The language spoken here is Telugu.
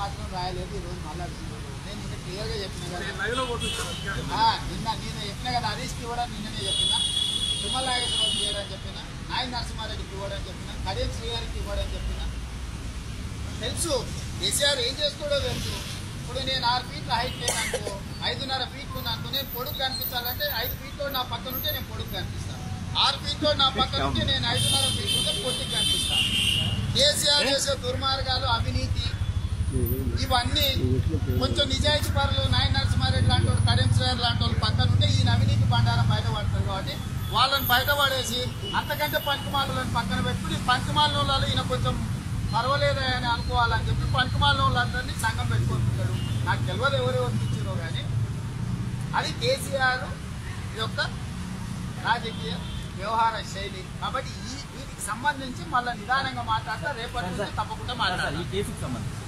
మాత్రం రాయలేదు ఈరోజు మళ్ళా నేను ఇంకా క్లియర్గా చెప్పిన కదా. నిన్న నేను చెప్పిన కదా హరీష్ కూడా నిన్ననే చెప్పిన. తిమ్మలాగేశ్వరం చేయడని చెప్పిన. నాయ నరసింహారెడ్డికి ఇవ్వడని చెప్పిన. కరీం శ్రీగారికి ఇవ్వడం చెప్పిన. తెలుసు కేసీఆర్ ఏం చేస్తాడో తెలుసు. ఇప్పుడు నేను ఆరు ఫీట్ల హైట్ లేననుకో ఐదున్నర ఫీట్లు నాకు నేను పొడుగు కనిపించాలంటే ఐదు ఫీట్లో నా పక్కన ఉంటే నేను పొడుగు కనిపిస్తాను. ఆరు ఫీట్లో నా పక్కన ఉంటే నేను ఐదున్నర ఫీట్లు ఉంటే పొట్టి కనిపిస్తాను. కేసీఆర్ చేసే దుర్మార్గాలు అవినీతి ఇవన్నీ కొంచెం నిజాయితీ పరులు నాయన నరసింహారెడ్డి లాంటి వాళ్ళు కరీం శ్రేయర్ లాంటి వాళ్ళు పక్కన ఉంటే ఈ అవినీతి బండారం బయటపడుతుంది కాబట్టి వాళ్ళని బయటపడేసి అంతకంటే పంచమాలను పక్కన పెట్టుకుని పంచమాల వాళ్ళు ఈయన కొంచెం పర్వాలేదే అని అనుకోవాలని చెప్పి పంచమాల వాళ్ళందరినీ సంఘం పెట్టుకుంటున్నాడు. నాకు తెలియదు ఎవరెవరు ఇచ్చారో కానీ అది కేసీఆర్ యొక్క రాజకీయ వ్యవహార శైలి. కాబట్టి ఈ వీటికి సంబంధించి మళ్ళీ నిదానంగా మాట్లాడితే రేపటి నుంచి తప్పకుండా మాట్లాడాలి ఈ కేసుకు సంబంధించి.